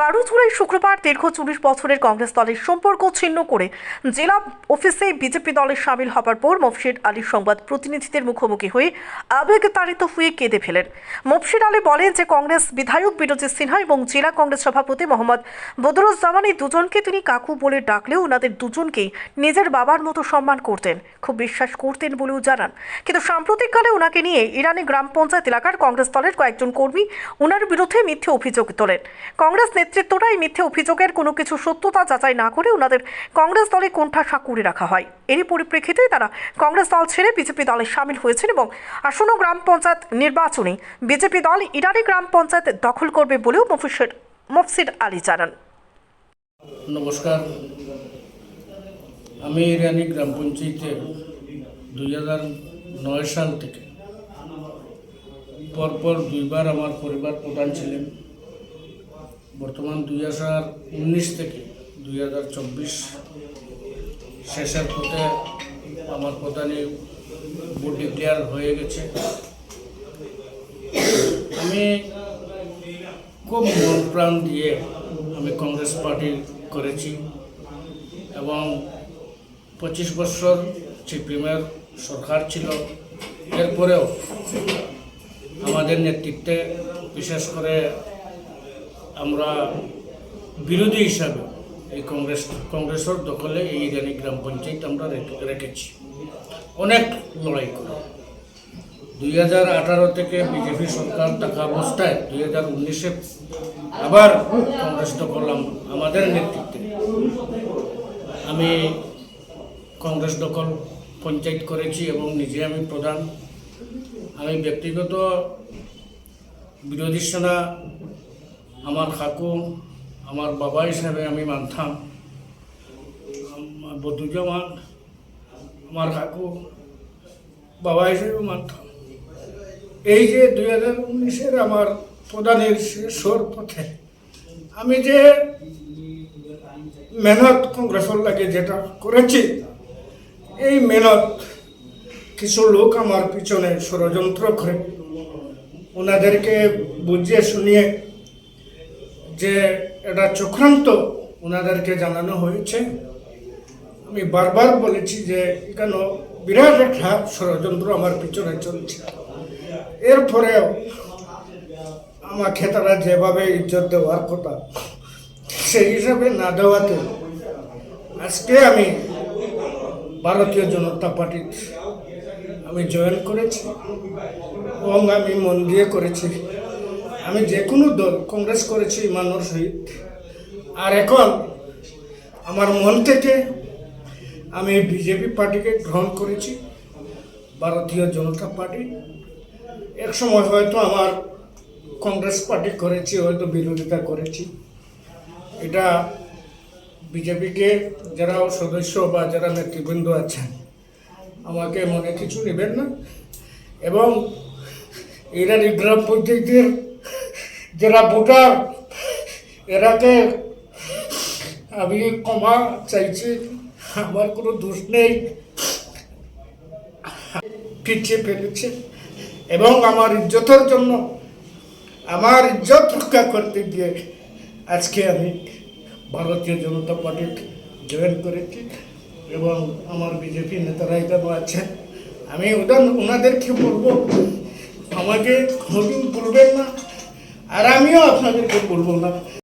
বারো জুলাই শুক্রবার দীর্ঘ চল্লিশ বছরের কংগ্রেস দলের সম্পর্ক ছিন্ন করে জেলা অফিসে বিজেপি দলে সামিল হবার পর মফসিদ আলীর সংবাদ প্রতিনিধিদের মুখোমুখি হয়ে আবেগতাড়িত হয়ে কেঁদে ফেলেন। মফসিদ আলী বলেন যে কংগ্রেস বিধায়ক বিরোজিৎ সিনহা এবং জেলা কংগ্রেস সভাপতি মোহাম্মদ বদরুজ্জামান এই দুজনকে তিনি কাকু বলে ডাকলেও ওনাদের দুজনকেই নিজের বাবার মতো সম্মান করতেন, খুব বিশ্বাস করতেন বলেও জানান। কিন্তু সাম্প্রতিককালে ওনাকে নিয়ে ইরানি গ্রাম পঞ্চায়েত এলাকার কংগ্রেস দলের কয়েকজন কর্মী ওনার বিরুদ্ধে মিথ্যে অভিযোগ তোলেন। কংগ্রেস নেতৃত্বরা এই মিথ্যে অভিযোগের কোনো কিছু সত্যতা যাচাই না করে ওনাদের কংগ্রেস দলে কোণঠাসা করে রাখা হয়। এরই পরিপ্রেক্ষিতে তারা কংগ্রেস দল ছেড়ে বিজেপি দলে সামিল হয়েছেন এবং আসন্ন গ্রাম পঞ্চায়েত নির্বাচনে বিজেপি দল ইরানি গ্রাম পঞ্চায়েত দখল করবে বলেও মফসিদ মফসিদ আলী জানান। নমস্কার। আমি ইরানি গ্রাম পঞ্চায়েতে দুই হাজার নয় সাল থেকে পরপর দুইবার আমার পরিবার প্রধান ছিলেন। বর্তমান দুই হাজার উনিশ থেকে দুই হাজার চব্বিশ শেষের পথে আমার প্রধানে ভোট ডিক্লেয়ার হয়ে গেছে। আমি খুব মন প্রাণ দিয়ে আমি কংগ্রেস পার্টি করেছি এবং পঁচিশ বছর সিপিএমের সরকার ছিল। এরপরেও আমাদের নেতৃত্বে বিশেষ করে আমরা বিরোধী হিসাবে এই কংগ্রেস, কংগ্রেসের দখলে এই ইরানি গ্রাম পঞ্চায়েত আমরা রেখে- রেখেছি। অনেক লড়াই করে। দুই হাজার আঠারো থেকে বিজেপি সরকার থাকা অবস্থায় দুই হাজার উনিশে আবার কংগ্রেস দখল আমাদের নেতৃত্বে। আমি কংগ্রেস দখল পঞ্চায়েত করেছি এবং নিজে আমি প্রধান। আমি ব্যক্তিগত বিরোধী সেনা আমার কাকু, আমার বাবা হিসাবে আমি মানতাম। বধুজমান আমার কাকু, বাবা হিসেবে মানতাম। এই যে দুই হাজার উনিশের আমার প্রধানের শেষর পথে, আমি যে মেহনত কংগ্রেসের লাগে যেটা করেছি, এই মেহনত কিছু লোক আমার পিছনে ষড়যন্ত্র করে, ওনাদেরকে বুঝিয়ে শুনিয়ে যে এটা চক্রান্ত ওনাদেরকে জানানো হয়েছে। আমি বারবার বলেছি যে এখানে বিরাট একটা ষড়যন্ত্র আমার পিছনে চলছে। এরপরেও আমাকে তারা যেভাবে ইজ্জত দেওয়ার কথা, সেই হিসাবে না দেওয়াতে আজকে আমি ভারতীয় জনতা পার্টির আমি জয়েন করেছি এবং আমি মন দিয়ে করেছি। আমি যে কোনো দল, কংগ্রেস করেছি ইমানোর সহিত আর এখন আমার মন থেকে আমি বিজেপি পার্টিকে গ্রহণ করেছি, ভারতীয় জনতা পার্টি। এক সময় হয়তো আমার কংগ্রেস পার্টি করেছি, হয়তো বিরোধিতা করেছি। এটা বিজেপিকে যারা সদস্য বা যারা নেতৃবৃন্দ আছেন, আমাকে মনে কিছু নেবেন না। এবং এরা গ্রাম পঞ্চায়েতের যারা ভোটার এরাকে আমি ক্ষমা চাইছি আমার কোনো দোষ নেই পিছিয়ে ফেলেছে এবং আমার ইজ্জতের জন্য আমার ইজ্জত রক্ষা করতে গিয়ে আজকে আমি ভারতীয় জনতা পার্টির জয়েন করেছি এবং আমার বিজেপি নেতারা এখানে আছেন আমি ওদের ওনাদেরকে বলব আমাকে কোনোদিন বলবেন না আর আমিও আপনাদেরকে বলব না।